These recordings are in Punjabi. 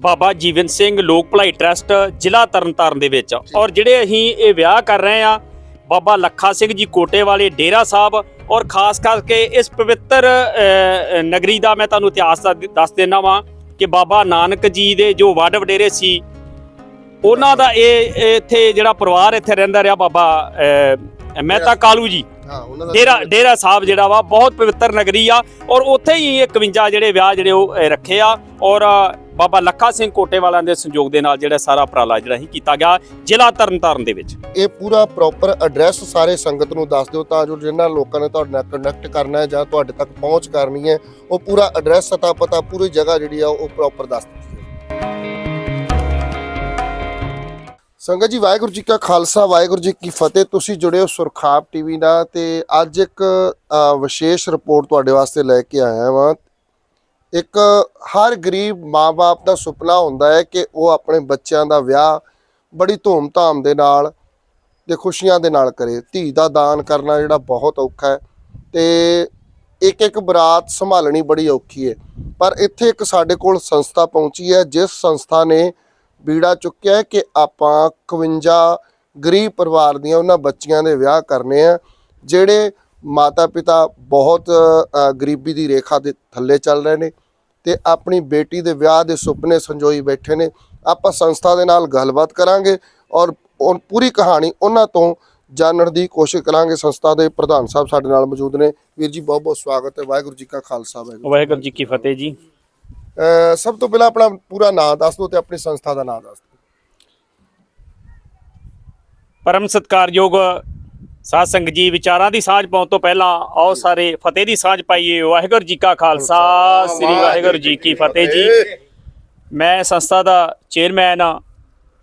ਬਾਬਾ ਜੀਵਨ ਸਿੰਘ ਲੋਕ ਭਲਾਈ ਟਰਸਟ ਜ਼ਿਲ੍ਹਾ ਤਰਨਤਾਰਨ ਦੇ ਵਿੱਚ। ਔਰ ਜਿਹੜੇ ਅਸੀਂ ਇਹ ਵਿਆਹ ਕਰ ਰਹੇ ਆ ਬਾਬਾ ਲੱਖਾ ਸਿੰਘ ਜੀ ਕੋਟੇ ਵਾਲੇ ਡੇਰਾ ਸਾਹਿਬ ਔਰ ਖਾਸ ਕਰਕੇ ਇਸ ਪਵਿੱਤਰ ਨਗਰੀ ਦਾ ਮੈਂ ਤੁਹਾਨੂੰ ਇਤਿਹਾਸ ਦੱਸ ਦੇਣਾ ਵਾਂ ਕਿ ਬਾਬਾ ਨਾਨਕ ਜੀ ਦੇ ਜੋ ਵੱਡ ਵਡੇਰੇ ਸੀ ਉਹਨਾਂ ਦਾ ਇਹ ਇੱਥੇ ਜਿਹੜਾ ਪਰਿਵਾਰ ਇੱਥੇ ਰਹਿੰਦਾ ਰਿਹਾ ਬਾਬਾ ਮਹਿਤਾ ਕਾਲੂ ਜੀ। ਡੇਰਾ ਡੇਰਾ ਸਾਹਿਬ ਜਿਹੜਾ ਵਾ ਬਹੁਤ ਪਵਿੱਤਰ ਨਗਰੀ ਆ ਔਰ ਉੱਥੇ ਹੀ ਇਹ 51 ਜਿਹੜੇ ਵਿਆਹ ਜਿਹੜੇ ਉਹ ਰੱਖੇ ਆ ਔਰ ਬਾਬਾ ਲੱਖਾ ਸਿੰਘ ਕੋਟੇਵਾਲਾਂ ਦੇ ਸੰਯੋਗ ਦੇ ਨਾਲ ਜਿਹੜਾ ਸਾਰਾ ਉਪਰਾਲਾ ਜਿਹੜਾ ਹੀ ਕੀਤਾ ਗਿਆ ਜ਼ਿਲ੍ਹਾ ਤਰਨਤਾਰਨ ਦੇ ਵਿੱਚ। ਇਹ ਪੂਰਾ ਪ੍ਰੋਪਰ ਐਡਰੈਸ ਸਾਰੇ ਸੰਗਤ ਨੂੰ ਦੱਸ ਦਿਓ ਤਾਂ ਜੋ ਜਿਨ੍ਹਾਂ ਲੋਕਾਂ ਨੇ ਤੁਹਾਡੇ ਨਾਲ ਕਨੈਕਟ ਕਰਨਾ ਹੈ ਜਾਂ ਤੁਹਾਡੇ ਤੱਕ ਪਹੁੰਚ ਕਰਨੀ ਹੈ, ਉਹ ਪੂਰਾ ਐਡਰੈਸ ਅਤਾ ਪਤਾ ਪੂਰੀ ਜਗ੍ਹਾ ਜਿਹੜੀ ਆ ਉਹ ਪ੍ਰੋਪਰ ਦੱਸ ਦਿੱਤੀ ਸੰਗਤ ਜੀ, ਵਾਹਿਗੁਰੂ ਜੀ ਕਾ ਖਾਲਸਾ, ਵਾਹਿਗੁਰੂ ਜੀ ਕੀ ਫਤਿਹ। ਤੁਸੀਂ ਜੁੜੇ ਹੋ ਸੁਰਖਾਬ ਟੀਵੀ ਨਾਲ ਤੇ ਅੱਜ ਇੱਕ ਵਿਸ਼ੇਸ਼ ਰਿਪੋਰਟ ਤੁਹਾਡੇ ਵਾਸਤੇ ਲੈ ਕੇ ਆਇਆ ਹਾਂ ਇੱਕ ਹਰ ਗਰੀਬ ਮਾਪੇ ਦਾ ਸੁਪਨਾ ਹੁੰਦਾ ਹੈ ਕਿ ਉਹ ਆਪਣੇ ਬੱਚਿਆਂ ਦਾ ਵਿਆਹ ਬੜੀ ਧੂਮ-ਧਾਮ ਦੇ ਨਾਲ ਤੇ ਖੁਸ਼ੀਆਂ ਦੇ ਨਾਲ ਕਰੇ। ਧੀ ਦਾ ਦਾਨ ਕਰਨਾ ਜਿਹੜਾ ਬਹੁਤ ਔਖਾ ਹੈ ਤੇ ਇੱਕ ਇੱਕ ਬਰਾਤ ਸੰਭਾਲਣੀ ਬੜੀ ਔਖੀ ਹੈ। ਪਰ ਇੱਥੇ ਇੱਕ ਸਾਡੇ ਕੋਲ ਸੰਸਥਾ ਪਹੁੰਚੀ ਹੈ, ਜਿਸ ਸੰਸਥਾ ਨੇ ਬੀੜਾ ਚੁੱਕਿਆ ਕਿ ਆਪਾਂ 51 ਗਰੀਬ ਪਰਿਵਾਰ ਦੀਆਂ ਉਹਨਾਂ ਬੱਚੀਆਂ ਦੇ ਵਿਆਹ ਕਰਨੇ ਆ, ਜਿਹੜੇ ਮਾਤਾ ਪਿਤਾ ਬਹੁਤ ਗਰੀਬੀ ਦੀ ਰੇਖਾ ਦੇ ਥੱਲੇ ਚੱਲ ਰਹੇ ਨੇ ਤੇ ਆਪਣੀ ਬੇਟੀ ਦੇ ਵਿਆਹ ਦੇ ਸੁਪਨੇ ਸੰਜੋਈ ਬੈਠੇ ਨੇ। ਆਪਾਂ ਸੰਸਥਾ ਦੇ ਨਾਲ ਗੱਲਬਾਤ ਕਰਾਂਗੇ ਔਰ ਪੂਰੀ ਕਹਾਣੀ ਉਹਨਾਂ ਤੋਂ ਜਾਣਨ ਦੀ ਕੋਸ਼ਿਸ਼ ਕਰਾਂਗੇ। ਸੰਸਥਾ ਦੇ ਪ੍ਰਧਾਨ ਸਾਹਿਬ ਸਾਡੇ ਨਾਲ ਮੌਜੂਦ ਨੇ। ਵੀਰ ਜੀ ਬਹੁਤ ਬਹੁਤ ਸਵਾਗਤ ਹੈ। ਵਾਹਿਗੁਰੂ ਜੀ ਕਾ ਖਾਲਸਾ ਵਾਹਿਗੁਰੂ ਵਾਹਿਗੁਰੂ ਜੀ ਕੀ ਫਤਿਹ ਜੀ। ਸਭ ਤੋਂ ਪਹਿਲਾਂ ਆਪਣਾ ਪੂਰਾ ਨਾਮ ਦੱਸ ਦਿਓ ਤੇ ਆਪਣੀ ਸੰਸਥਾ ਦਾ ਨਾਮ ਦੱਸ ਦਿਓ। ਪਰਮ ਸਤਕਾਰਯੋਗ ਸਾਧ ਸੰਗਤ ਜੀ ਵਿਚਾਰਾਂ ਦੀ ਸਾਂਝ ਪਾਉਣ ਤੋਂ ਪਹਿਲਾਂ ਆਓ ਸਾਰੇ ਫਤਿਹ ਦੀ ਸਾਂਝ ਪਾਈਏ। ਵਾਹਿਗੁਰੂ ਜੀ ਕਾ ਖਾਲਸਾ ਸ੍ਰੀ ਵਾਹਿਗੁਰੂ ਜੀ ਕੀ ਫਤਿਹ ਜੀ। ਮੈਂ ਸੰਸਥਾ ਦਾ ਚੇਅਰਮੈਨ ਆ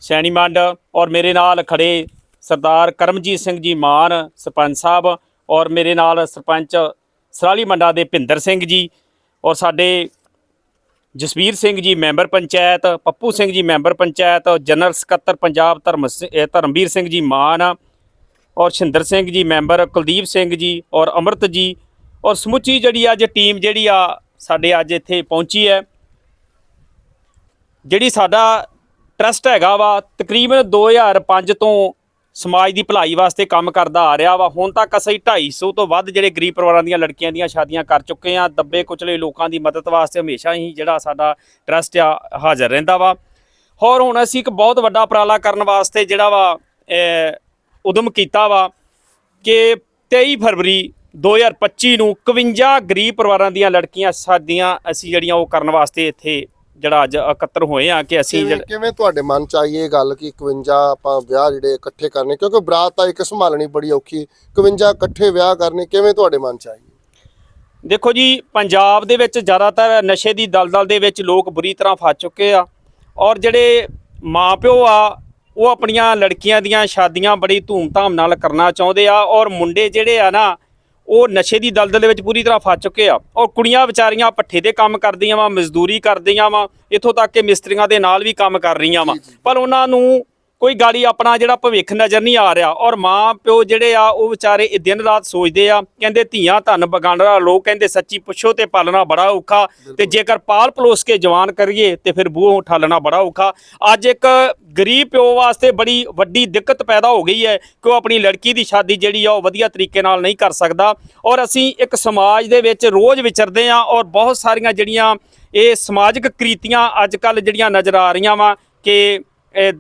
ਸੈਣੀ ਮੰਡ ਔਰ ਮੇਰੇ ਨਾਲ ਖੜੇ ਸਰਦਾਰ ਕਰਮਜੀਤ ਸਿੰਘ ਜੀ ਮਾਨ ਸਰਪੰਚ ਸਾਹਿਬ ਔਰ ਮੇਰੇ ਨਾਲ ਸਰਪੰਚ ਸਰਾਲੀ ਮੰਡਾ ਦੇ ਭਿੰਦਰ ਸਿੰਘ ਜੀ ਔਰ ਸਾਡੇ Jasvir Singh ji member panchayat Pappu Singh ji member panchayat general ਸਕੱਤਰ ਪੰਜਾਬ ਧਰਮ ਧਰਮਵੀਰ ਸਿੰਘ ਜੀ ਮਾਨ ਔਰ ਸ਼ਿੰਦਰ ਸਿੰਘ ਜੀ ਮੈਂਬਰ, ਕੁਲਦੀਪ ਸਿੰਘ ਜੀ ਔਰ ਅਮਰਤ ਜੀ ਔਰ ਸਮੁੱਚੀ ਜਿਹੜੀ ਅੱਜ ਟੀਮ ਜਿਹੜੀ ਆ ਸਾਡੇ ਅੱਜ ਇੱਥੇ ਪਹੁੰਚੀ ਹੈ, ਜਿਹੜੀ ਸਾਡਾ ਟਰਸਟ ਹੈਗਾ ਵਾ, ਤਕਰੀਬਨ 2005 ਤੋਂ ਸਮਾਜ ਦੀ ਭਲਾਈ ਵਾਸਤੇ ਕੰਮ ਕਰਦਾ ਆ ਰਿਹਾ ਵਾ। ਹੁਣ ਤੱਕ ਅਸੀਂ 250 ਤੋਂ ਵੱਧ ਜਿਹੜੇ ਗਰੀਬ ਪਰਿਵਾਰਾਂ ਦੀਆਂ ਲੜਕੀਆਂ ਦੀਆਂ ਸ਼ਾਦੀਆਂ ਕਰ ਚੁੱਕੇ ਆ ਦੱਬੇ ਕੁਚਲੇ ਲੋਕਾਂ ਦੀ ਮਦਦ ਵਾਸਤੇ ਹਮੇਸ਼ਾ ਹੀ ਜਿਹੜਾ ਸਾਡਾ ਟਰਸਟ ਆ, ਹਾਜ਼ਰ ਰਹਿੰਦਾ ਵਾ। ਹੋਰ ਹੁਣ ਅਸੀਂ ਇੱਕ ਬਹੁਤ ਵੱਡਾ ਉਪਰਾਲਾ ਕਰਨ ਵਾਸਤੇ ਜਿਹੜਾ ਵਾ ਉਦਮ ਕੀਤਾ ਵਾ ਕਿ 23 ਫਰਵਰੀ 2025 ਨੂੰ 51 ਗਰੀਬ ਪਰਿਵਾਰਾਂ ਦੀਆਂ ਲੜਕੀਆਂ ਸ਼ਾਦੀਆਂ ਅਸੀਂ ਜਿਹੜੀਆਂ ਉਹ ਕਰਨ ਵਾਸਤੇ ਇੱਥੇ ਜਿਹੜਾ ਅੱਜ ਇਕੱਤਰ ਹੋਏ ਆ ਕਿ ਅਸੀਂ ਕਿਵੇਂ ਤੁਹਾਡੇ ਮਨ ਚ ਆਈ ਇਹ ਗੱਲ ਕਿ 51 ਆਪਾਂ ਵਿਆਹ ਜਿਹੜੇ ਇਕੱਠੇ ਕਰਨੇ? ਕਿਉਂਕਿ ਬਰਾਤ ਤਾਂ ਇੱਕ ਸੰਭਾਲਣੀ ਬੜੀ ਔਖੀ 51 ਇਕੱਠੇ ਵਿਆਹ ਕਰਨੇ ਕਿਵੇਂ ਤੁਹਾਡੇ ਮਨ ਚ ਆਈ? ਦੇਖੋ ਜੀ ਪੰਜਾਬ ਦੇ ਵਿੱਚ ਜ਼ਿਆਦਾਤਰ ਨਸ਼ੇ ਦੀ ਦਲਦਲ ਦੇ ਵਿੱਚ ਲੋਕ ਬੁਰੀ ਤਰ੍ਹਾਂ ਫਸ ਚੁੱਕੇ ਆ ਔਰ ਜਿਹੜੇ ਮਾਪਿਓ ਆ ਉਹ ਆਪਣੀਆਂ ਲੜਕੀਆਂ ਦੀਆਂ ਸ਼ਾਦੀਆਂ ਬੜੀ ਧੂਮ-ਧਾਮ ਨਾਲ ਕਰਨਾ ਚਾਹੁੰਦੇ ਆ ਔਰ ਮੁੰਡੇ ਜਿਹੜੇ ਆ ਨਾ ਉਹ ਨਸ਼ੇ ਦੀ ਦਲਦਲ ਦੇ ਵਿੱਚ ਪੂਰੀ ਤਰ੍ਹਾਂ ਫਸ ਚੁੱਕੇ ਆ। ਔਰ ਕੁੜੀਆਂ ਵਿਚਾਰੀਆਂ ਪੱਠੇ ਦੇ ਕੰਮ ਕਰਦੀਆਂ ਵਾ ਮਜ਼ਦੂਰੀ ਕਰਦੀਆਂ ਵਾ ਇੱਥੋਂ ਤੱਕ ਕਿ ਮਿਸਤਰੀਆਂ ਦੇ ਨਾਲ ਵੀ ਕੰਮ ਕਰ ਰਹੀਆਂ ਵਾ। ਪਰ ਉਹਨਾਂ ਨੂੰ ਕੋਈ ਗਾੜੀ ਆਪਣਾ ਜਿਹੜਾ ਭਵਿੱਖ ਨਜ਼ਰ ਨਹੀਂ ਆ ਰਿਹਾ ਔਰ ਮਾਂ ਪਿਓ ਜਿਹੜੇ ਆ ਉਹ ਵਿਚਾਰੇ ਇਹ ਦਿਨ ਰਾਤ ਸੋਚਦੇ ਆ ਕਹਿੰਦੇ ਧੀਆਂ ਧਨ ਬਗਾਨਰਾ ਲੋਕ ਕਹਿੰਦੇ ਸੱਚੀ ਪੁੱਛੋ ਤੇ ਪਾਲਣਾ ਬੜਾ ਔਖਾ ਤੇ ਜੇਕਰ ਪਾਲ ਪਲੋਸ ਕੇ ਜਵਾਨ ਕਰੀਏ ਤੇ ਫਿਰ ਬੂਹੋਂ ਠਾਲਣਾ ਬੜਾ ਔਖਾ। ਅੱਜ ਇੱਕ ਗਰੀਬ ਪਿਓ ਵਾਸਤੇ ਬੜੀ ਵੱਡੀ ਦਿੱਕਤ ਪੈਦਾ ਹੋ ਗਈ ਹੈ ਕਿ ਉਹ ਆਪਣੀ ਲੜਕੀ ਦੀ ਸ਼ਾਦੀ ਜਿਹੜੀ ਆ ਉਹ ਵਧੀਆ ਤਰੀਕੇ ਨਾਲ ਨਹੀਂ ਕਰ ਸਕਦਾ ਔਰ ਅਸੀਂ ਇੱਕ ਸਮਾਜ ਦੇ ਵਿੱਚ ਰੋਜ਼ ਵਿਚਰਦੇ ਆ ਔਰ ਬਹੁਤ ਸਾਰੀਆਂ ਜਿਹੜੀਆਂ ਇਹ ਸਮਾਜਿਕ ਕ੍ਰੀਤੀਆਂ ਅੱਜ ਕੱਲ ਜਿਹੜੀਆਂ ਨਜ਼ਰ ਆ ਰਹੀਆਂ ਵਾ ਕਿ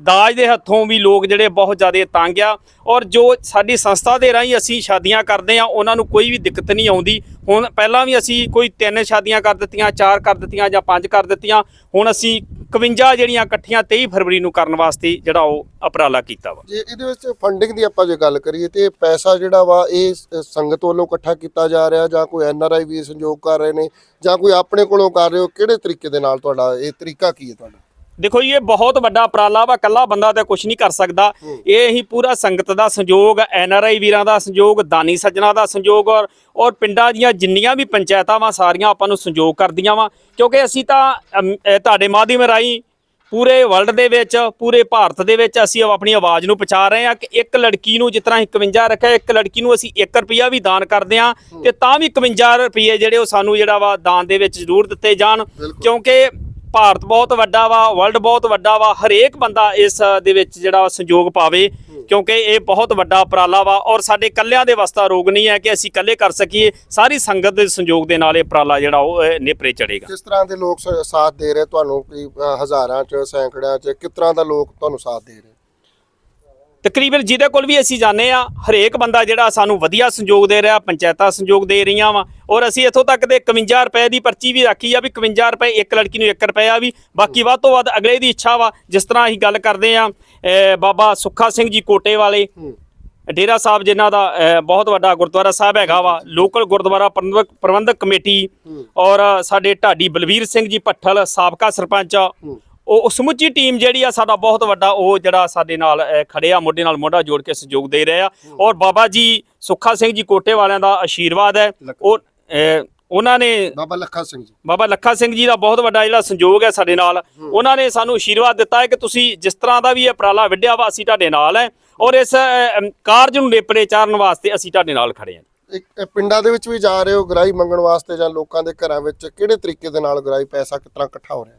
ਦਾਜ ਦੇ ਹੱਥੋਂ ਵੀ ਲੋਕ ਜਿਹੜੇ ਬਹੁਤ ਜ਼ਿਆਦਾ ਤੰਗ ਆ। ਔਰ ਜੋ ਸਾਡੀ ਸੰਸਥਾ ਦੇ ਰਾਹੀਂ ਅਸੀਂ ਸ਼ਾਦੀਆਂ ਕਰਦੇ ਆ ਉਹਨਾਂ ਨੂੰ ਕੋਈ ਵੀ ਦਿੱਕਤ ਨਹੀਂ ਆਉਂਦੀ। ਹੁਣ ਪਹਿਲਾਂ ਵੀ ਅਸੀਂ ਕੋਈ ਤਿੰਨ ਸ਼ਾਦੀਆਂ ਕਰ ਦਿੱਤੀਆਂ, ਚਾਰ ਕਰ ਦਿੱਤੀਆਂ ਜਾਂ ਪੰਜ ਕਰ ਦਿੱਤੀਆਂ। ਹੁਣ ਅਸੀਂ 51 ਜਿਹੜੀਆਂ ਇਕੱਠੀਆਂ 23 ਫਰਵਰੀ ਨੂੰ ਕਰਨ ਵਾਸਤੇ ਜਿਹੜਾ ਉਹ ਉਪਰਾਲਾ ਕੀਤਾ ਵਾ। ਜੇ ਇਹਦੇ ਵਿੱਚ ਫੰਡਿੰਗ ਦੀ ਆਪਾਂ ਜੇ ਗੱਲ ਕਰੀਏ ਤੇ ਪੈਸਾ ਜਿਹੜਾ ਵਾ, ਇਹ ਸੰਗਤ ਵੱਲੋਂ ਇਕੱਠਾ ਕੀਤਾ ਜਾ ਰਿਹਾ ਜਾਂ ਕੋਈ ਐੱਨ ਆਰ ਆਈ ਵੀ ਸੰਯੋਗ ਕਰ ਰਹੇ ਨੇ ਜਾਂ ਕੋਈ ਆਪਣੇ ਕੋਲੋਂ ਕਰ ਰਹੇ ਹੋ, ਕਿਹੜੇ ਤਰੀਕੇ ਦੇ ਨਾਲ ਤੁਹਾਡਾ ਇਹ ਤਰੀਕਾ ਕੀ ਹੈ ਤੁਹਾਡਾ? ਦੇਖੋ ਜੀ ਇਹ ਬਹੁਤ ਵੱਡਾ ਉਪਰਾਲਾ ਵਾ ਕੱਲਾ ਬੰਦਾ ਤਾਂ ਕੁਝ ਨਹੀਂ ਕਰ ਸਕਦਾ। ਇਹ ਹੀ ਪੂਰਾ ਸੰਗਤ ਦਾ ਸੰਯੋਗ ਐਨ ਆਰ ਆਈ ਵੀਰਾਂ ਦਾ ਸੰਯੋਗ ਦਾਨੀ ਸੱਜਣਾ ਦਾ ਸੰਯੋਗ ਔਰ ਔਰ ਪਿੰਡਾਂ ਦੀਆਂ ਜਿੰਨੀਆਂ ਵੀ ਪੰਚਾਇਤਾਂ ਵਾ ਸਾਰੀਆਂ ਆਪਾਂ ਨੂੰ ਸੰਯੋਗ ਕਰਦੀਆਂ ਵਾ। ਕਿਉਂਕਿ ਅਸੀਂ ਤਾਂ ਅਮ, ਤੁਹਾਡੇ ਮਾਧਿਅਮ ਰਾਹੀਂ ਪੂਰੇ ਵਰਲਡ ਦੇ ਵਿੱਚ ਪੂਰੇ ਭਾਰਤ ਦੇ ਵਿੱਚ ਅਸੀਂ ਆਪਣੀ ਆਵਾਜ਼ ਨੂੰ ਪਹੁੰਚਾ ਰਹੇ ਹਾਂ ਕਿ ਇੱਕ ਲੜਕੀ ਨੂੰ ਜਿਸ ਤਰ੍ਹਾਂ 51 ਰੱਖਿਆ ਇੱਕ ਲੜਕੀ ਨੂੰ ਅਸੀਂ 1 ਰੁਪਿਆ ਵੀ ਦਾਨ ਕਰਦੇ ਹਾਂ ਤੇ ਤਾਂ ਵੀ 51 ਰੁਪਏ ਜਿਹੜੇ ਉਹ ਸਾਨੂੰ ਜਿਹੜਾ ਵਾ ਦਾਨ ਦੇ ਵਿੱਚ ਜ਼ਰੂਰ ਦਿੱਤੇ ਜਾਣ। ਕਿਉਂਕਿ ਭਾਰਤ ਬਹੁਤ ਵੱਡਾ ਵਾ ਵਰਲਡ ਬਹੁਤ ਵੱਡਾ ਵਾ, ਹਰੇਕ ਬੰਦਾ ਇਸ ਦੇ ਵਿੱਚ ਜਿਹੜਾ ਸੰਯੋਗ ਪਾਵੇ, ਕਿਉਂਕਿ ਇਹ ਬਹੁਤ ਵੱਡਾ ਉਪਰਾਲਾ ਵਾ ਔਰ ਸਾਡੇ ਕੱਲਿਆਂ ਦੇ ਵਸਤਾ ਰੋਗ ਨਹੀਂ ਹੈ ਕਿ ਅਸੀਂ ਇਕੱਲੇ ਕਰ ਸਕੀਏ, ਸਾਰੀ ਸੰਗਤ ਦੇ ਸੰਯੋਗ ਦੇ ਨਾਲ ਇਹ ਉਪਰਾਲਾ ਜਿਹੜਾ ਉਹ ਨੇਪਰੇ ਚੜੇਗਾ ਕਿਸ ਤਰ੍ਹਾਂ ਦੇ ਲੋਕ ਸਾਥ ਦੇ ਰਹੇ ਤੁਹਾਨੂੰ ਹਜ਼ਾਰਾਂ ਚ, ਸੈਂਕੜਿਆਂ ਚ, ਕਿਸ ਤਰ੍ਹਾਂ ਦਾ ਲੋਕ ਤੁਹਾਨੂੰ ਸਾਥ ਦੇ ਰਹੇ? ਤਕਰੀਬਨ ਜਿਹਦੇ ਕੋਲ ਵੀ ਅਸੀਂ ਜਾਂਦੇ ਆ ਹਰੇਕ ਬੰਦਾ ਜਿਹੜਾ ਸਾਨੂੰ ਵਧੀਆ ਸੰਯੋਗ ਦੇ ਰਿਹਾ, ਪੰਚਾਇਤਾਂ ਸੰਯੋਗ ਦੇ ਰਹੀਆਂ ਵਾ, ਔਰ ਅਸੀਂ ਇੱਥੋਂ ਤੱਕ ਦੇ 51 ਰੁਪਏ ਦੀ ਪਰਚੀ ਵੀ ਰੱਖੀ ਆ ਵੀ 51 ਰੁਪਏ ਇੱਕ ਲੜਕੀ ਨੂੰ 1 ਰੁਪਿਆ ਵੀ, ਬਾਕੀ ਵੱਧ ਤੋਂ ਵੱਧ ਅਗਲੇ ਦੀ ਇੱਛਾ ਵਾ, ਜਿਸ ਤਰ੍ਹਾਂ ਅਸੀਂ ਗੱਲ ਕਰਦੇ ਆ ਬਾਬਾ ਸੁੱਖਾ ਸਿੰਘ ਜੀ ਕੋਟੇ ਵਾਲੇ, ਡੇਰਾ ਸਾਹਿਬ ਜਿਨ੍ਹਾਂ ਦਾ ਬਹੁਤ ਵੱਡਾ ਗੁਰਦੁਆਰਾ ਸਾਹਿਬ ਹੈਗਾ ਵਾ, ਲੋਕਲ ਗੁਰਦੁਆਰਾ ਪ੍ਰਬੰਧਕ ਪ੍ਰਬੰਧਕ ਕਮੇਟੀ, ਔਰ ਸਾਡੇ ਢਾਡੀ ਬਲਵੀਰ ਸਿੰਘ ਜੀ ਭੱਠਲ, ਸਾਬਕਾ ਸਰਪੰਚ ਉਹ ਸਮੁੱਚੀ ਟੀਮ ਜਿਹੜੀ ਆ ਸਾਡਾ ਬਹੁਤ ਵੱਡਾ ਉਹ ਜਿਹੜਾ ਸਾਡੇ ਨਾਲ ਖੜੇ ਆ ਮੋਢੇ ਨਾਲ ਮੋਢਾ ਜੋੜ ਕੇ ਸਹਿਯੋਗ ਦੇ ਰਹੇ ਆ। ਔਰ ਬਾਬਾ ਜੀ ਸੁੱਖਾ ਸਿੰਘ ਜੀ ਕੋਟੇ ਵਾਲਿਆਂ ਦਾ ਆਸ਼ੀਰਵਾਦ ਹੈ। ਉਹ ਉਹਨਾਂ ਨੇ ਬਾਬਾ ਲੱਖਾ ਸਿੰਘ ਜੀ। ਬਾਬਾ ਲੱਖਾ ਸਿੰਘ ਜੀ ਦਾ ਬਹੁਤ ਵੱਡਾ ਜਿਹੜਾ ਸੰਯੋਗ ਹੈ ਸਾਡੇ ਨਾਲ। ਉਹਨਾਂ ਨੇ ਸਾਨੂੰ ਆਸ਼ੀਰਵਾਦ ਦਿੱਤਾ ਹੈ ਕਿ ਤੁਸੀਂ ਜਿਸ ਤਰ੍ਹਾਂ ਦਾ ਵੀ ਇਹ ਉਪਰਾਲਾ ਵਿੱਢਿਆ ਵਾ ਅਸੀਂ ਤੁਹਾਡੇ ਨਾਲ ਹੈ। ਔਰ ਇਸ ਕਾਰਜ ਨੂੰ ਨੇਪਰੇ ਚਾਰਨ ਵਾਸਤੇ ਅਸੀਂ ਤੁਹਾਡੇ ਨਾਲ ਖੜੇ ਹਾਂ। ਪਿੰਡਾਂ ਦੇ ਵਿੱਚ ਵੀ ਜਾ ਰਹੇ ਹੋ ਗਰਾਈ ਮੰਗਣ ਵਾਸਤੇ ਜਾਂ ਲੋਕਾਂ ਦੇ ਘਰਾਂ ਵਿੱਚ ਕਿਹੜੇ ਤਰੀਕੇ ਦੇ ਨਾਲ ਗਰਾਈ ਪੈਸਾ ਤਰ੍ਹਾਂ ਇਕੱਠਾ ਹੋ ਰਿਹਾ?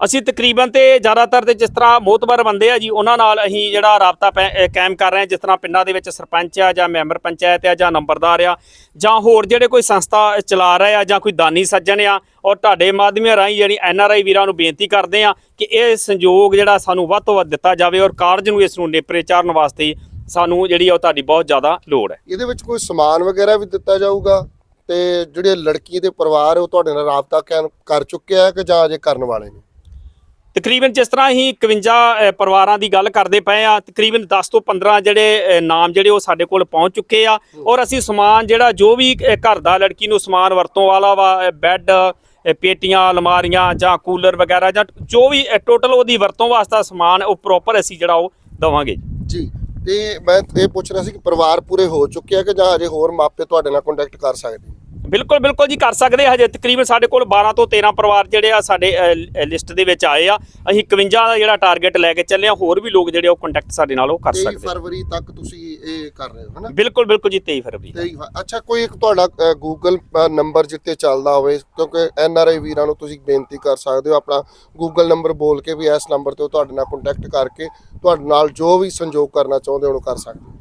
ਅਸੀਂ ਤਕਰੀਬਨ ਤੇ ਜ਼ਿਆਦਾਤਰ ਤੇ ਜਿਸ ਤਰ੍ਹਾਂ ਮੋਤਬਰ ਬੰਦੇ ਆ ਜੀ, ਉਹਨਾਂ ਨਾਲ ਅਸੀਂ ਜਿਹੜਾ ਰਾਬਤਾ ਪੈ- ਕਾਇਮ ਕਰ ਰਹੇ ਹਾਂ, ਜਿਸ ਤਰ੍ਹਾਂ ਪਿੰਡਾਂ ਦੇ ਵਿੱਚ ਸਰਪੰਚ ਆ ਜਾਂ ਮੈਂਬਰ ਪੰਚਾਇਤ ਆ ਜਾਂ ਨੰਬਰਦਾਰ ਆ, ਜਾਂ ਹੋਰ ਜਿਹੜੇ ਕੋਈ ਸੰਸਥਾ ਚਲਾ ਰਹੇ ਆ ਜਾਂ ਕੋਈ ਦਾਨੀ ਸੱਜਣ ਆ, ਔਰ ਤੁਹਾਡੇ ਮਾਧਿਅਮਾਂ ਰਾਹੀਂ ਜਿਹੜੀ ਐਨ ਆਰ ਆਈ ਵੀਰਾਂ ਨੂੰ ਬੇਨਤੀ ਕਰਦੇ ਆ ਕਿ ਇਹ ਸੰਯੋਗ ਜਿਹੜਾ ਸਾਨੂੰ ਵੱਧ ਤੋਂ ਵੱਧ ਦਿੱਤਾ ਜਾਵੇ ਔਰ ਕਾਰਜ ਨੂੰ ਇਸ ਨੂੰ ਨੇਪਰੇ ਚਾਰਨ ਵਾਸਤੇ ਸਾਨੂੰ ਜਿਹੜੀ ਆ ਉਹ ਤੁਹਾਡੀ ਬਹੁਤ ਜ਼ਿਆਦਾ ਲੋੜ ਹੈ। ਇਹਦੇ ਵਿੱਚ ਕੋਈ ਸਮਾਨ ਵਗੈਰਾ ਵੀ ਦਿੱਤਾ ਜਾਊਗਾ ਤੇ ਜਿਹੜੇ ਲੜਕੀ ਦੇ ਪਰਿਵਾਰ ਉਹ ਤੁਹਾਡੇ ਨਾਲ ਰਾਬਤਾ ਕਾਇਮ ਕਰ ਚੁੱਕਿਆ ਹੈ ਕਿ ਜਾਂ ਅਜੇ ਕਰਨ ਵਾਲੇ ਨੇ? ਤਕਰੀਬਨ ਜਿਸ ਤਰ੍ਹਾਂ ਹੀ 51 ਪਰਿਵਾਰਾਂ ਦੀ ਗੱਲ ਕਰਦੇ ਪਏ ਆ, ਤਕਰੀਬਨ 10 ਤੋਂ 15 ਜਿਹੜੇ ਨਾਮ ਜਿਹੜੇ ਉਹ ਸਾਡੇ ਕੋਲ ਪਹੁੰਚ ਚੁੱਕੇ ਆ ਔਰ ਅਸੀਂ ਸਮਾਨ ਜਿਹੜਾ ਜੋ ਵੀ ਘਰ ਦਾ ਲੜਕੀ ਨੂੰ ਸਮਾਨ ਵਰਤੋਂ ਵਾਲਾ ਵਾ ਬੈੱਡ ਪੇਟੀਆਂ, ਅਲਮਾਰੀਆਂ ਜਾਂ ਕੂਲਰ ਵਗੈਰਾ ਜਾਂ ਜੋ ਵੀ ਟੋਟਲ ਉਹਦੀ ਵਰਤੋਂ ਵਾਸਤਾ ਸਮਾਨ ਉਹ ਪ੍ਰੋਪਰ ਅਸੀਂ ਜਿਹੜਾ ਉਹ ਦਵਾਂਗੇ ਜੀ। ਤੇ ਮੈਂ ਇਹ ਪੁੱਛ ਰਿਹਾ ਸੀ ਕਿ ਪਰਿਵਾਰ ਪੂਰੇ ਹੋ ਚੁੱਕੇ ਆ ਕਿ ਜਾਂ ਅਜੇ ਹੋਰ ਮਾਪੇ ਤੁਹਾਡੇ ਨਾਲ ਕੰਟੈਕਟ ਕਰ ਸਕਦੇ ਬਿਲਕੁਲ ਬਿਲਕੁਲ ਜੀ ਕਰ ਸਕਦੇ ਹਜੇ। ਤਕਰੀਬਨ ਸਾਡੇ ਕੋਲ 12 ਤੋਂ 13 ਪਰਿਵਾਰ ਜਿਹੜੇ ਆ ਸਾਡੇ ਲਿਸਟ ਦੇ ਵਿੱਚ ਆਏ ਆ। ਅਸੀਂ 51 ਦਾ ਜਿਹੜਾ ਟਾਰਗੇਟ ਲੈ ਕੇ ਚੱਲੇ ਆ ਹੋਰ ਵੀ ਲੋਕ ਜਿਹੜੇ ਉਹ ਕੰਟੈਕਟ ਸਾਡੇ ਨਾਲ ਉਹ ਕਰ 23 ਸਕਦੇ ਆ। ਫਰਵਰੀ ਤੱਕ ਤੁਸੀਂ ਇਹ ਕਰ ਰਹੇ ਹੋ ਹਨਾ? ਬਿਲਕੁਲ ਬਿਲਕੁਲ ਜੀ 23 ਫਰਵਰੀ 23 ਫ- ਅੱਛਾ ਕੋਈ ਇੱਕ ਤੁਹਾਡਾ ਗੂਗਲ ਨੰਬਰ ਜਿੱਤੇ ਚੱਲਦਾ ਹੋਵੇ ਕਿਉਂਕਿ ਐਨ ਆਰ ਆਈ ਵੀਰਾਂ ਨੂੰ ਤੁਸੀਂ ਬੇਨਤੀ ਕਰ ਸਕਦੇ ਹੋ ਆਪਣਾ ਗੂਗਲ ਨੰਬਰ ਬੋਲ ਕੇ ਵੀ ਇਸ ਨੰਬਰ ਤੇ ਉਹ ਤੁਹਾਡੇ ਨਾਲ ਕੰਟੈਕਟ ਕਰਕੇ ਤੁਹਾਡੇ ਨਾਲ ਜੋ ਵੀ ਸੰਯੋਗ ਕਰਨਾ ਚਾਹੁੰਦੇ ਉਹਨੂੰ ਕਰ ਸਕਦੇ ਹੋ।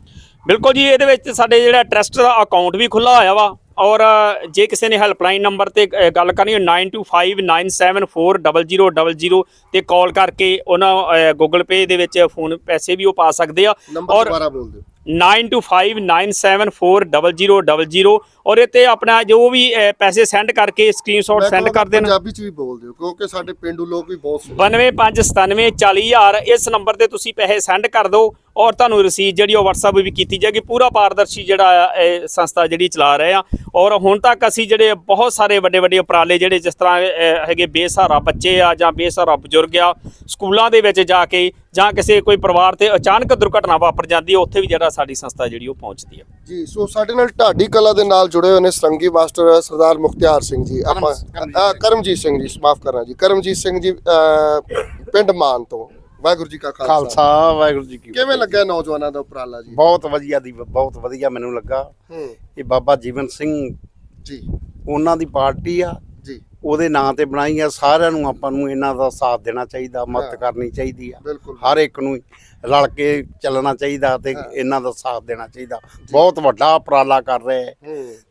ਬਿਲਕੁਲ ਜੀ ਇਹਦੇ ਵਿੱਚ ਸਾਡੇ ਜਿਹੜਾ ਟਰਸਟ ਦਾ ਅਕਾਊਂਟ ਵੀ ਖੁੱਲਾ ਹੋਇਆ ਵਾ। ਔਰ ਜੇ ਕਿਸੇ ਨੇ ਹੈਲਪਲਾਈਨ ਨੰਬਰ ਤੇ ਗੱਲ ਕਰਨੀ ਹੈ 9259740000 ਤੇ ਕਾਲ ਕਰਕੇ ਉਹਨਾਂ ਗੂਗਲ ਪੇ ਦੇ ਵਿੱਚ ਫੋਨ ਪੈਸੇ ਵੀ ਉਹ ਪਾ ਸਕਦੇ ਆ। ਔਰ ਦੁਬਾਰਾ ਬੋਲ ਦਿਓ। 9259740000 ਔਰ ਇਹ ਤੇ ਆਪਣਾ ਜੋ ਵੀ ਪੈਸੇ ਸੈਂਡ ਕਰਕੇ ਸਕਰੀਨਸ਼ਾਟ ਸੈਂਡ ਕਰ ਦੇਣ। ਪੰਜਾਬੀ ਚ ਵੀ ਬੋਲ ਦਿਓ ਕਿਉਂਕਿ ਸਾਡੇ ਪਿੰਡੂ ਲੋਕ ਵੀ ਬਹੁਤ ਸੁਣਦੇ 9259740000 ਇਸ ਨੰਬਰ ਤੇ ਤੁਸੀਂ ਪੈਸੇ ਸੈਂਡ ਕਰ ਦਿਓ। ਔਰ ਤੁਹਾਨੂੰ ਰਸੀਦ ਜਿਹੜੀ ਉਹ WhatsApp ਵੀ ਕੀਤੀ ਜਾਏਗੀ ਪੂਰਾ ਪਾਰਦਰਸ਼ੀ ਜਿਹੜਾ ਆ ਇਹ ਸੰਸਥਾ ਜਿਹੜੀ ਚਲਾ ਰਹੇ ਆ। ਔਰ ਹੁਣ ਤੱਕ ਅਸੀਂ ਜਿਹੜੇ ਬਹੁਤ ਸਾਰੇ ਵੱਡੇ ਵੱਡੇ ਉਪਰਾਲੇ ਜਿਹੜੇ ਜਿਸ ਤਰ੍ਹਾਂ ਹੈਗੇ ਬੇਸਹਾਰਾ ਬੱਚੇ ਆ ਜਾਂ ਬੇਸਹਾਰਾ ਬਜ਼ੁਰਗ ਆ ਸਕੂਲਾਂ ਦੇ ਵਿੱਚ ਜਾ ਕੇ ਜਾਂ ਕਿਸੇ ਕੋਈ ਪਰਿਵਾਰ ਤੇ ਅਚਾਨਕ ਦੁਰਘਟਨਾ ਵਾਪਰ ਜਾਂਦੀ ਹੈ ਉੱਥੇ ਵੀ ਜਿਹੜਾ ਸਾਡੀ ਸੰਸਥਾ ਜਿਹੜੀ ਉਹ ਪਹੁੰਚਦੀ ਹੈ ਜੀ ਸੋ ਸਾਡੇ ਨਾਲ ਢਾਡੀ ਕਲਾ ਦੇ ਨਾਲ ਜੁੜੇ ਹੋਏ ਨੇ ਸਰੰਗੀ ਮਾਸਟਰ ਸਰਦਾਰ ਮੁਖਤਿਆਰ ਸਿੰਘ ਜੀ। ਆਪਾਂ ਕਰਮਜੀਤ ਸਿੰਘ ਜੀ। ਮਾਫ ਕਰਨਾ ਜੀ। ਕਰਮਜੀਤ ਸਿੰਘ ਜੀ ਪਿੰਡ ਮਾਨ ਤੋਂ। ਵਾਹਿਗੁਰੂ ਜੀ ਕਾ ਖਾਲਸਾ। ਖਾਲਸਾ ਵਾਹਿਗੁਰੂ ਜੀ ਕੀ ਕਿਵੇਂ। ਲੱਗਿਆ ਨੌਜਵਾਨਾਂ ਦਾ ਉਪਰਾਲਾ ਜੀ? ਬਹੁਤ ਵਧੀਆ ਦੀ ਬਹੁਤ ਵਧੀਆ ਮੈਨੂੰ ਲੱਗਾ। ਹੂੰ। ਇਹ ਬਾਬਾ ਜੀਵਨ ਸਿੰਘ ਜੀ। ਉਹਨਾਂ ਦੀ ਪਾਰਟੀ ਆ। ਜੀ। ਉਹਦੇ ਨਾਂ ਤੇ ਬਣਾਈ ਆ। ਸਾਰਿਆਂ ਨੂੰ ਆਪਾਂ ਨੂੰ ਇਹਨਾਂ ਦਾ ਸਾਥ ਦੇਣਾ ਚਾਹੀਦਾ ਹਾਂ। ਮਦਦ ਕਰਨੀ ਚਾਹੀਦੀ ਆ। ਬਿਲਕੁਲ। ਹਰ ਇੱਕ ਨੂੰ ਰਲ ਕੇ ਚੱਲਣਾ ਚਾਹੀਦਾ ਤੇ ਹਾਂ। ਇਹਨਾਂ ਦਾ ਸਾਥ ਦੇਣਾ ਚਾਹੀਦਾ। ਬਹੁਤ ਵੱਡਾ ਉਪਰਾਲਾ ਕਰ ਰਹੇ ਹੈ।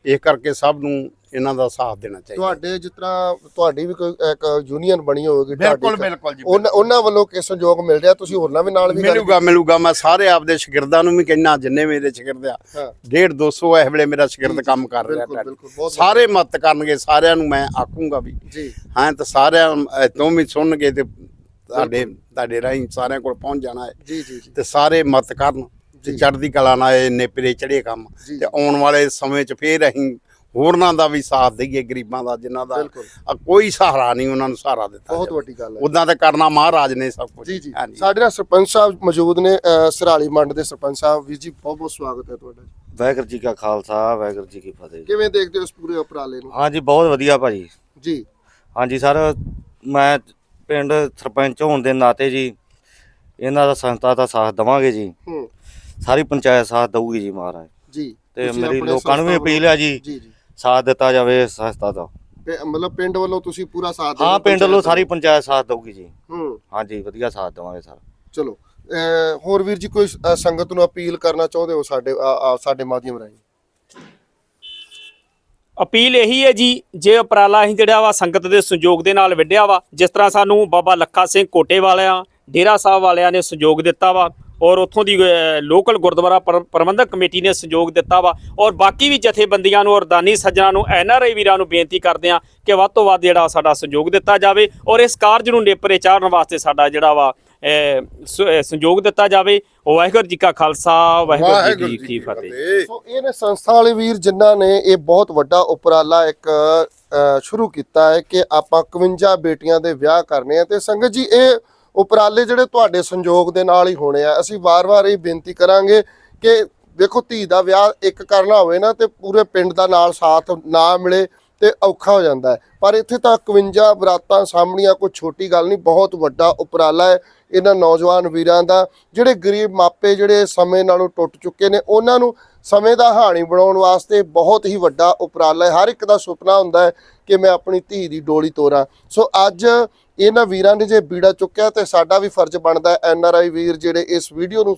ਇਹ ਕਰਕੇ ਸਭ ਨੂੰ ਇਹਨਾਂ ਦਾ ਸਾਥ ਦੇਣਾ ਚਾਹੀਦਾ। ਤੁਹਾਡੇ ਜਿਸ ਤਰ੍ਹਾਂ ਤੁਹਾਡੀ ਵੀ ਕੋਈ ਇੱਕ ਯੂਨੀਅਨ ਬਣੀ ਹੋਵੇਗੀ ਬਿਲਕੁਲ ਬਿਲਕੁਲ ਜੀ ਉਹਨਾਂ ਉਹਨਾਂ ਵੱਲੋਂ ਕਿਸ ਸੰਯੋਗ ਮਿਲ ਰਿਹਾ? ਤੁਸੀਂ ਹੋਰਨਾਂ ਵੀ ਨਾਲ ਵੀ ਮਿਲੂਗਾ ਮਿਲੂਗਾ। ਮੈਂ ਸਾਰੇ ਆਪਦੇ ਸ਼ਾਗਿਰਦਾਂ ਨੂੰ ਵੀ ਕਹਿਣਾ ਜਿੰਨੇ ਮੇਰੇ ਸ਼ਾਗਿਰਦ ਆ ਹਾਂ। 1.5 200 ਇਸ ਵੇਲੇ ਮੇਰਾ ਸ਼ਾਗਿਰਦ ਕੰਮ ਕਰ ਰਿਹਾ ਸਾਰੇ ਮਦਦ ਕਰਨਗੇ ਸਾਰਿਆਂ ਨੂੰ ਮੈਂ ਆਖੂੰਗਾ ਵੀ। ਜੀ। ਹਾਂ ਤਾਂ ਸਾਰਿਆਂ ਤੋਂ ਵੀ ਸੁਣਨਗੇ ਤੇ ਤੁਹਾਡੇ ਤੁਹਾਡੇ ਰਾਹੀਂ ਸਾਰਿਆਂ ਕੋਲ ਪਹੁੰਚ ਜਾਣਾ ਹੈ। ਜੀ ਜੀ ਤੇ ਸਾਰੇ ਮਦਦ ਕਰਨ ਤੇ। ਚੜ੍ਹਦੀ ਕਲਾ ਨਾਲ ਇਹ ਨੇਪਰੇ ਚੜੇ ਕੰਮ। ਤੇ ਆਉਣ ਵਾਲੇ ਸਮੇਂ 'ਚ ਫੇਰ ਅਸੀਂ ਹੋਰਨਾਂ ਦਾ ਵੀ ਸਾਥ ਦਈਏ ਗਰੀਬਾਂ ਦਾ ਜਿਨ੍ਹਾਂ ਦਾ ਬਿਲਕੁਲ। ਅ, ਕੋਈ ਸਹਾਰਾ ਨਹੀਂ ਉਹਨਾਂ ਨੂੰ ਸਹਾਰਾ ਦਿੱਤਾ ਬਹੁਤ। ਵੱਡੀ ਗੱਲ ਹੈ। ਉਦਾਂ ਤਾਂ ਕਰਨਾ ਮਹਾਰਾਜ ਨੇ ਸਭ ਕੁਝ ਜੀ ਜੀ। ਸਾਡੇ ਨਾਲ ਸਰਪੰਚ ਸਾਹਿਬ ਮੌਜੂਦ ਨੇ ਅ, ਸਰਾਲੀ ਮੰਡ ਦੇ ਸਰਪੰਚ ਸਾਹਿਬ। ਵੀਰ ਜੀ ਬਹੁਤ ਬਹੁਤ ਸਵਾਗਤ ਹੈ ਤੁਹਾਡਾ ਵਾਹਿਗੁਰੂ ਜੀ ਕਾ ਖਾਲਸਾ ਵਾਹਿਗੁਰੂ ਜੀ ਕੀ ਫਤਿਹ। ਕਿਵੇਂ ਦੇਖਦੇ ਹੋ ਇਸ ਪੂਰੇ ਉਪਰਾਲੇ ਨੂੰ? ਹਾਂਜੀ ਬਹੁਤ ਵਧੀਆ ਭਾਜੀ। ਜੀ। ਹਾਂਜੀ ਸਰ ਮੈਂ ਪਿੰਡ ਸਰਪੰਚ ਹੋਣ ਦੇ ਨਾਤੇ ਜੀ ਇਹਨਾਂ ਦਾ ਸੰਸਥਾ ਦਾ ਸਾਥ ਦਵਾਂਗੇ ਜੀ। ਹੂੰ। ਸਾਰੀ ਪੰਚਾਇਤ ਸਾਥ ਦਊਗੀ ਜੀ ਮਹਾਰਾਜ। ਜੀ। ਤੇ ਤੁਸੀਂ ਮੇਰੀ ਆਪਣੇ ਲੋਕਾਂ ਨੂੰ ਵੀ ਸੰਸਥਾ ਅਪੀਲ ਹੈ ਜੀ। ਜੀ ਜੀ। ਸਾਥ ਦਿੱਤਾ ਜਾਵੇ ਸੰਸਥਾ ਦਾ ਪਿ- ਮਤਲਬ ਪਿੰਡ ਵੱਲੋਂ ਤੁਸੀਂ ਪੂਰਾ ਸਾਥ ਹਾਂ ਪਿੰਡ ਵੱਲੋਂ ਸਾਰੀ ਪੰਚਾਇਤ ਸਾਥ ਦਊਗੀ ਜੀ। ਹੂੰ। ਹਾਂਜੀ ਵਧੀਆ ਸਾਥ ਦੇਵਾਂਗੇ ਸਰ। ਚਲੋ ਹੋਰ ਵੀਰ ਜੀ ਕੋਈ ਸੰਗਤ ਨੂੰ ਅਪੀਲ ਕਰਨਾ ਚਾਹੁੰਦੇ ਹੋ ਸਾਡੇ ਸਾਡੇ ਮਾਧਿਅਮ ਰਾਹੀਂ? ਅਪੀਲ ਇਹੀ ਹੈ ਜੀ ਜੇ ਉਪਰਾਲਾ ਅਸੀਂ ਜਿਹੜਾ ਵਾ ਸੰਗਤ ਦੇ ਸੰਯੋਗ ਦੇ ਨਾਲ ਵਿੱਢਿਆ ਵਾ ਜਿਸ ਤਰ੍ਹਾਂ ਸਾਨੂੰ ਬਾਬਾ ਲੱਖਾ ਸਿੰਘ ਕੋਟੇ ਵਾਲਿਆਂ ਡੇਰਾ ਸਾਹਿਬ ਵਾਲਿਆਂ ਨੇ ਸਹਿਯੋਗ ਦਿੱਤਾ ਵਾ ਔਰ ਉੱਥੋਂ ਦੀ ਲੋਕਲ ਗੁਰਦੁਆਰਾ ਪ੍ਰ- ਪ੍ਰਬੰਧਕ ਕਮੇਟੀ ਨੇ ਸਹਿਯੋਗ ਦਿੱਤਾ ਵਾ। ਔਰ ਬਾਕੀ ਵੀ ਜਥੇਬੰਦੀਆਂ ਨੂੰ ਔਰ ਦਾਨੀ ਸੱਜਣਾ ਨੂੰ ਐਨਆਰਆਈ ਵੀਰਾਂ ਨੂੰ ਬੇਨਤੀ ਕਰਦੇ ਆ ਕਿ ਵੱਧ ਤੋਂ ਵੱਧ ਜਿਹੜਾ ਸਾਡਾ ਸਹਿਯੋਗ ਦਿੱਤਾ ਜਾਵੇ ਔਰ ਇਸ ਕਾਰਜ ਨੂੰ ਨੇਪਰੇ ਚਾੜਨ ਵਾਸਤੇ ਸਾਡਾ ਜਿਹੜਾ ਵਾ ਅਹ, ਸ- ਅਹ, ਸਹਿਯੋਗ ਦਿੱਤਾ ਜਾਵੇ। ਵਾਹਿਗੁਰੂ ਜੀ ਕਾ ਖਾਲਸਾ ਵਾਹਿਗੁਰੂ ਜੀ ਕੀ ਫਤਿਹ। ਸੋ ਇਹ ਨੇ ਸੰਸਥਾ ਵਾਲੇ ਵੀਰ ਜਿਨ੍ਹਾਂ ਨੇ ਇਹ ਬਹੁਤ ਵੱਡਾ ਉਪਰਾਲਾ ਇੱਕ ਸ਼ੁਰੂ ਕੀਤਾ ਹੈ ਕਿ ਆਪਾਂ 51 ਬੇਟੀਆਂ ਦੇ ਵਿਆਹ ਕਰਨੇ ਆ। ਤੇ ਸੰਗਤ ਜੀ ਇਹ ਉਪਰਾਲੇ ਜਿਹੜੇ ਤੁਹਾਡੇ ਸੰਯੋਗ ਦੇ ਨਾਲ ਹੀ ਹੋਣੇ ਆ। ਅਸੀਂ ਵਾਰ-ਵਾਰ ਇਹ ਬੇਨਤੀ ਕਰਾਂਗੇ ਕਿ ਵੇਖੋ ਧੀ ਦਾ ਵਿਆਹ ਇੱਕ ਕਰਨਾ ਹੋਵੇ ਨਾ ਤੇ ਪੂਰੇ ਪਿੰਡ ਦਾ ਨਾਲ ਸਾਥ ਨਾ ਮਿਲੇ ਤੇ ਔਖਾ ਹੋ ਜਾਂਦਾ ਪਰ ਇੱਥੇ ਤਾਂ 51 ਬਰਾਤਾਂ ਸਾਹਮਣੀਆਂ ਕੋਈ ਛੋਟੀ ਗੱਲ ਨਹੀਂ, ਬਹੁਤ ਵੱਡਾ ਉਪਰਾਲਾ ਹੈ ਇਹਨਾਂ ਨੌਜਵਾਨ ਵੀਰਾਂ ਦਾ। ਜਿਹੜੇ ਗਰੀਬ ਮਾਪੇ ਜਿਹੜੇ ਸਮੇਂ ਨਾਲੋਂ ਟੁੱਟ ਚੁੱਕੇ ਨੇ, ਉਹਨਾਂ ਨੂੰ ਸਮੇਂ ਦਾ ਹਾਣੀ ਬਣਾਉਣ ਵਾਸਤੇ ਬਹੁਤ ਹੀ ਵੱਡਾ ਉਪਰਾਲਾ ਹੈ। ਹਰ ਇੱਕ ਦਾ ਸੁਪਨਾ ਹੁੰਦਾ ਹੈ ਕਿ ਮੈਂ ਆਪਣੀ ਧੀ ਦੀ ਡੋਲੀ ਤੋਰਾਂ। ਸੋ ਅੱਜ ਇਹਨਾਂ ਵੀਰਾਂ ਨੇ ਜੇ ਬੀੜਾ ਚੁੱਕਿਆ ਤੇ ਸਾਡਾ ਵੀ ਫਰਜ਼ ਬਣਦਾ ਹੈ ਐਨ ਆਰ ਆਈ ਵੀਰ ਜਿਹੜੇ ਇਸ ਵੀਡੀਓ ਨੂੰ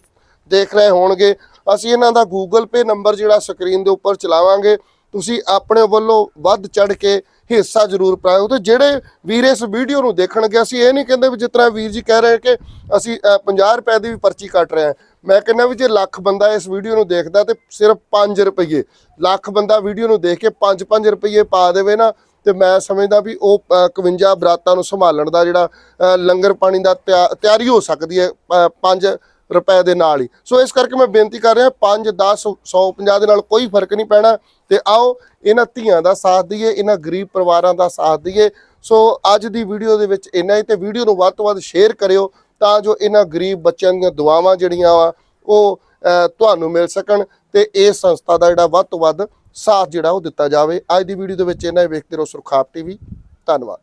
ਦੇਖ ਰਹੇ ਹੋਣਗੇ। ਅਸੀਂ ਇਹਨਾਂ ਦਾ ਗੂਗਲ ਪੇ ਨੰਬਰ ਜਿਹੜਾ ਸਕਰੀਨ ਦੇ ਉੱਪਰ ਚਲਾਵਾਂਗੇ। ਤੁਸੀਂ ਆਪਣੇ ਵੱਲੋਂ ਵੱਧ ਚੜ ਕੇ ਹਿੱਸਾ ਜ਼ਰੂਰ ਪਾਇਓ ਤੇ ਜਿਹੜੇ ਵੀਰ ਇਸ ਵੀਡੀਓ ਨੂੰ ਦੇਖਣਗੇ ਅਸੀਂ ਇਹ ਨਹੀਂ ਕਹਿੰਦੇ ਵੀ ਜਿਸ ਤਰ੍ਹਾਂ ਵੀਰ ਜੀ ਕਹਿ ਰਹੇ ਕਿ ਅਸੀਂ ਅ, 50 ਰੁਪਏ ਦੀ ਵੀ ਪਰਚੀ ਕੱਟ ਰਹੇ ਹਾਂ। ਮੈਂ ਕਹਿੰਦਾ ਵੀ ਜੇ ਲੱਖ ਬੰਦਾ ਇਸ ਵੀਡੀਓ ਨੂੰ ਦੇਖਦਾ ਤੇ ਸਿਰਫ 5 ਰੁਪਏ ਲੱਖ ਬੰਦਾ ਵੀਡੀਓ ਨੂੰ ਦੇਖ ਕੇ 5-5 ਰੁਪਏ ਪਾ ਦੇਵੇ ਨਾ ਤੇ ਮੈਂ ਸਮਝਦਾ ਵੀ ਉਹ ਅ, 51 ਬਰਾਤਾਂ ਨੂੰ ਸੰਭਾਲਣ ਦਾ ਜਿਹੜਾ ਲੰਗਰ ਪਾਣੀ ਦਾ ਤਿਆ- ਤਿਆਰੀ ਹੋ ਸਕਦੀ ਹੈ 5 ਰੁਪਏ ਦੇ ਨਾਲ ਹੀ। ਸੋ ਇਸ ਕਰਕੇ ਮੈਂ ਬੇਨਤੀ ਕਰ ਰਿਹਾ 5 10 150 ਦੇ ਨਾਲ ਕੋਈ ਫ਼ਰਕ ਨਹੀਂ ਪੈਣਾ ਤੇ ਆਓ ਇਹਨਾਂ ਧੀਆਂ ਦਾ ਸਾਥ ਦਈਏ ਇਹਨਾਂ ਗਰੀਬ ਪਰਿਵਾਰਾਂ ਦਾ ਸਾਥ ਦਈਏ। ਸੋ ਅੱਜ ਦੀ ਵੀਡੀਓ ਦੇ ਵਿੱਚ ਇੰਨਾ ਹੀ ਤੇ ਵੀਡੀਓ ਨੂੰ ਵੱਧ ਤੋਂ ਵੱਧ ਸ਼ੇਅਰ ਕਰਿਓ ਤਾਂ ਜੋ ਇਹਨਾਂ ਗਰੀਬ ਬੱਚਿਆਂ ਦੀਆਂ ਦੁਆਵਾਂ ਜਿਹੜੀਆਂ ਵਾ ਉਹ ਤੁਹਾਨੂੰ ਮਿਲ ਸਕਣ ਤੇ ਇਹ ਸੰਸਥਾ ਦਾ ਜਿਹੜਾ ਵੱਧ ਤੋਂ ਵੱਧ ਸਾਥ ਜਿਹੜਾ ਉਹ ਦਿੱਤਾ ਜਾਵੇ। ਅੱਜ ਦੀ ਵੀਡੀਓ ਦੇ ਵਿੱਚ ਇਹਨਾਂ ਹੀ। ਵੇਖਦੇ ਰਹੋ ਸੁਰਖਾਪ ਟੀਵੀ। ਧੰਨਵਾਦ।